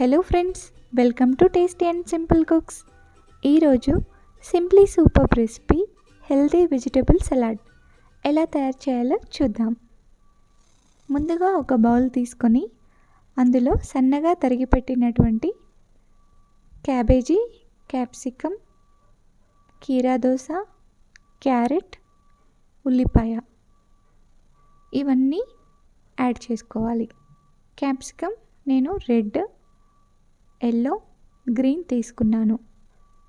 Hello friends welcome to tasty and simple cooks. ఈరోజు simply super recipe healthy vegetable salad. ఎలా తయారు చేయాలో చూద్దాం. ముందుగా ఒక బౌల్ తీసుకొని అందులో సన్నగా తరిగి పెట్టినటువంటి క్యాబేజీ క్యాప్సికమ్ కీరా దోస క్యారెట్ ఉల్లిపాయ. ఇవన్నీ యాడ్ చేసుకోవాలి. క్యాప్సికమ్ నేను రెడ్ ఎల్లో గ్రీన్ తీసుకున్నాను.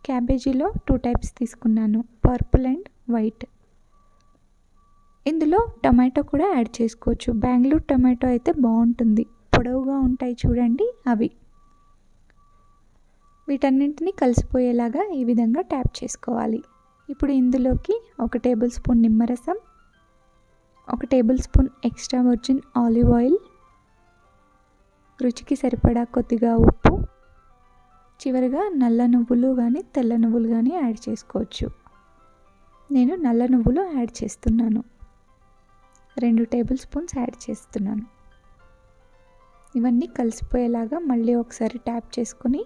క్యాబేజీలో టూ టైప్స్ తీసుకున్నాను. Purple and white. ఇందులో టమాటో కూడా యాడ్ చేసుకోవచ్చు. బెంగళూరు టమాటో అయితే బాగుంటుంది. పొడవుగా ఉంటాయి చూడండి అవి. వీటన్నింటినీ కలిసిపోయేలాగా ఈ విధంగా ట్యాప్ చేసుకోవాలి. ఇప్పుడు ఇందులోకి ఒక టేబుల్ స్పూన్ నిమ్మరసం ఒక tablespoon extra virgin olive oil రుచికి సరిపడా కొద్దిగా ఉప్పు చివరిగా నల్ల నువ్వులు కానీ తెల్ల నువ్వులు కానీ యాడ్ చేసుకోవచ్చు. నేను నల్ల నువ్వులు యాడ్ చేస్తున్నాను. రెండు టేబుల్ స్పూన్స్ యాడ్ చేస్తున్నాను. ఇవన్నీ కలిసిపోయేలాగా మళ్ళీ ఒకసారి ట్యాప్ చేసుకొని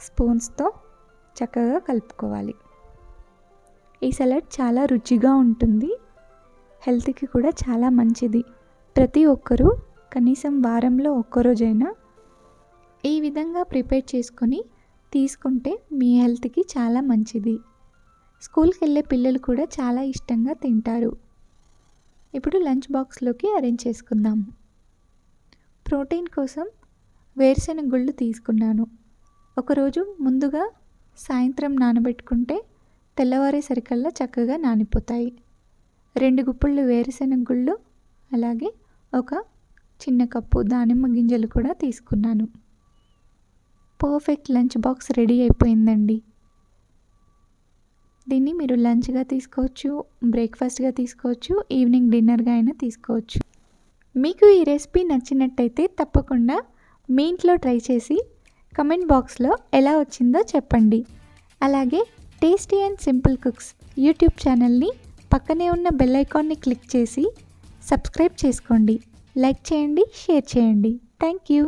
స్పూన్స్తో చక్కగా కలుపుకోవాలి. ఈ సలాడ్ చాలా రుచిగా ఉంటుంది. హెల్త్కి కూడా చాలా మంచిది. ప్రతి ఒక్కరూ కనీసం వారంలో ఒక్కరోజైనా ఈ విధంగా ప్రిపేర్ చేసుకొని తీసుకుంటే మీ హెల్త్కి చాలా మంచిది. స్కూల్కి వెళ్ళే పిల్లలు కూడా చాలా ఇష్టంగా తింటారు. ఇప్పుడు లంచ్ బాక్స్లోకి అరేంజ్ చేసుకుందాం. ప్రోటీన్ కోసం వేరుశెనగ గుళ్ళు తీసుకున్నాను. ఒకరోజు ముందుగా సాయంత్రం నానబెట్టుకుంటే తెల్లవారేసరికల్లా చక్కగా నానిపోతాయి. రెండు గుప్పుళ్ళు వేరుశెనగ గుళ్ళు అలాగే ఒక చిన్న కప్పు దానిమ్మ గింజలు కూడా తీసుకున్నాను. పర్ఫెక్ట్ లంచ్ బాక్స్ రెడీ అయిపోయిందండి. దీన్ని మీరు లంచ్గా తీసుకోవచ్చు బ్రేక్ఫాస్ట్గా తీసుకోవచ్చు ఈవినింగ్ డిన్నర్గా అయినా తీసుకోవచ్చు. మీకు ఈ రెసిపీ నచ్చినట్టయితే తప్పకుండా మీ ఇంట్లో ట్రై చేసి కమెంట్ బాక్స్లో ఎలా వచ్చిందో చెప్పండి. అలాగే tasty and simple cooks YouTube ఛానల్ని పక్కనే ఉన్న బెల్ ఐకాన్ని క్లిక్ చేసి సబ్స్క్రైబ్ చేసుకోండి. లైక్ చేయండి షేర్ చేయండి. Thank you.